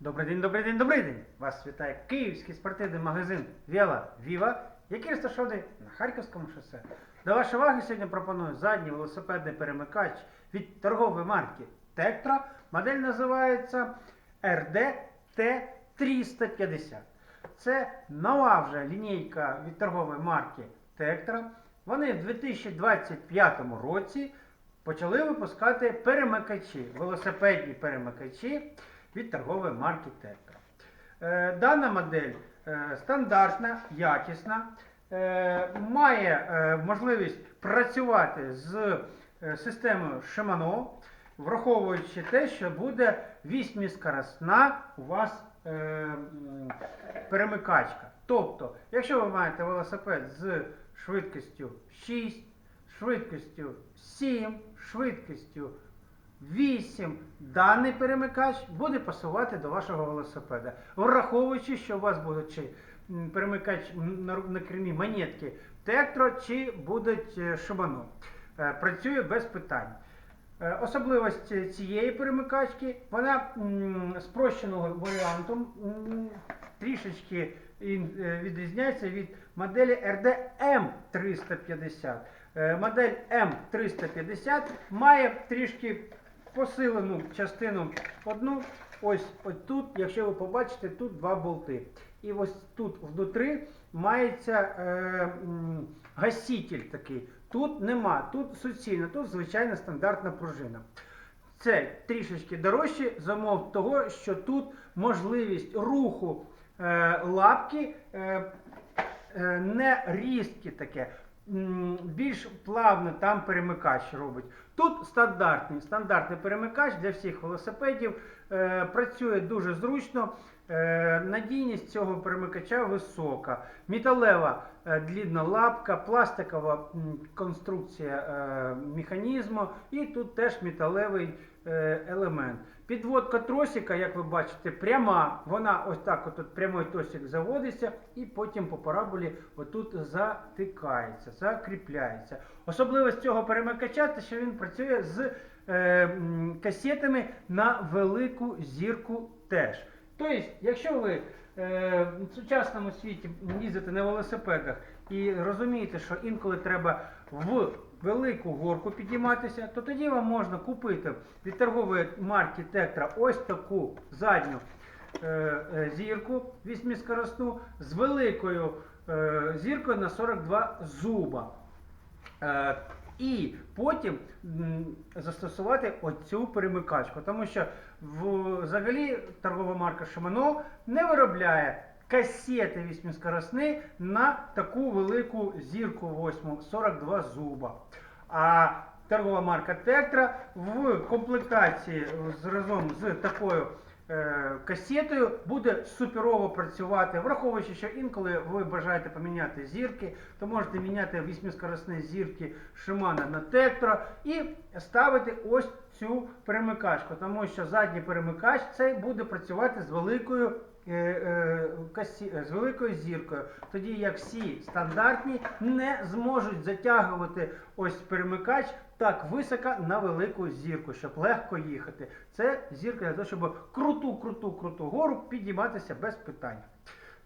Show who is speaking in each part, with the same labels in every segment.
Speaker 1: Добрий день, добрий день, добрий день! Вас вітає київський спортивний магазин Віла Віва, який розташований на Харківському шосе. До вашої уваги сьогодні пропоную задній велосипедний перемикач від торгової марки Tektro. Модель називається RD-T350. Це нова вже лінійка від торгової марки Tektro. Вони в 2025 році почали випускати перемикачі, велосипедні перемикачі від торгової марки Tektro. Е, Дана модель е, стандартна, якісна, е, має можливість працювати з системою Shimano, враховуючи те, що буде вісьміскоростна у вас перемикачка. Тобто, якщо ви маєте велосипед з швидкістю 6, швидкістю 7, швидкістю 8 даний перемикач буде пасувати до вашого велосипеда. Враховуючи, що у вас буде чи перемикач на, кермі монетки Tektro, чи будуть е, Е, Працює без питань. Е, Особливість цієї перемикачки, вона спрощеного варіанту трішечки е, відрізняється від моделі RDM350. Е, Модель M350 має трішки посилену частину одну. Ось, ось тут, якщо ви побачите, тут два болти. І ось тут внутрі мається е, гаситель такий. Тут нема, тут суцільна, тут звичайна стандартна пружина. Це трішечки дорожче за умов того, що тут можливість руху е, лапки е, е, не різкі таке. Більш плавно там перемикач робить. Тут стандартний, стандартний перемикач для всіх велосипедів. Е, працює дуже зручно. Е, надійність цього перемикача висока. Металева е, длінна лапка, пластикова м, конструкція е, механізму і тут теж металевий е, елемент. Підводка тросика, як ви бачите, пряма. Вона ось так от, прямий тросик заводиться і потім по параболі отут затикається, закріпляється. Особливість цього перемикача, те, що він працює з е, касетами на велику зірку теж. Тобто, якщо ви е, в сучасному світі їздите на велосипедах і розумієте, що інколи треба в велику горку підійматися, то тоді вам можна купити від торгової марки Tektro ось таку задню е, е, зірку вісьміскоростну з великою е, зіркою на 42 зуба. Е, і потім застосувати оцю перемикачку. Тому що взагалі торгова марка Shimano не виробляє касети вісьміскоросні на таку велику зірку 8 42 зуба. А торгова марка Tektro в комплектації з разом з такою е, касетою буде суперово працювати, враховуючи, що інколи ви бажаєте поміняти зірки, то можете міняти вісьміскоросні зірки Shimano на Tektro і ставити ось цю перемикачку, тому що задній перемикач цей буде працювати з великою. Е, е, з великою зіркою, тоді як всі стандартні не зможуть затягувати ось перемикач так високо на велику зірку, щоб легко їхати. Це зірка для того, щоб круту, круту, круту гору підійматися без питань.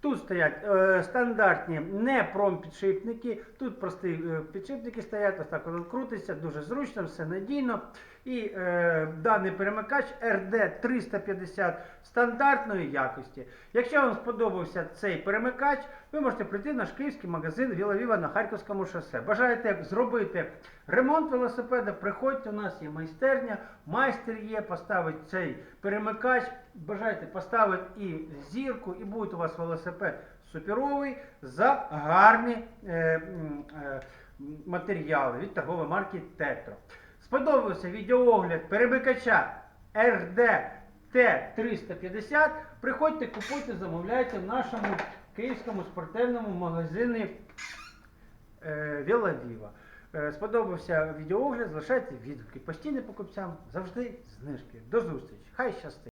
Speaker 1: Тут стоять е, стандартні не промпідшипники, тут прості е, підшипники стоять, ось так воно крутиться, дуже зручно, все надійно. І е, даний перемикач RD350 стандартної якості. Якщо вам сподобався цей перемикач, ви можете прийти в наш київський магазин Віла Віва на Харківському шосе. Бажаєте зробити ремонт велосипеда, приходьте, у нас є майстерня, майстер є, поставить цей перемикач, бажаєте поставити і зірку, і буде у вас велосипед суперовий за гарні е, е, матеріали від торгової марки Tektro. Сподобався відеоогляд перемикача RD T350. Приходьте, купуйте, замовляйте в нашому київському спортивному магазині е, Віла Е, Сподобався відеоогляд, залишайте відгуки. Постійним покупцям завжди знижки. До зустрічі. Хай щастить!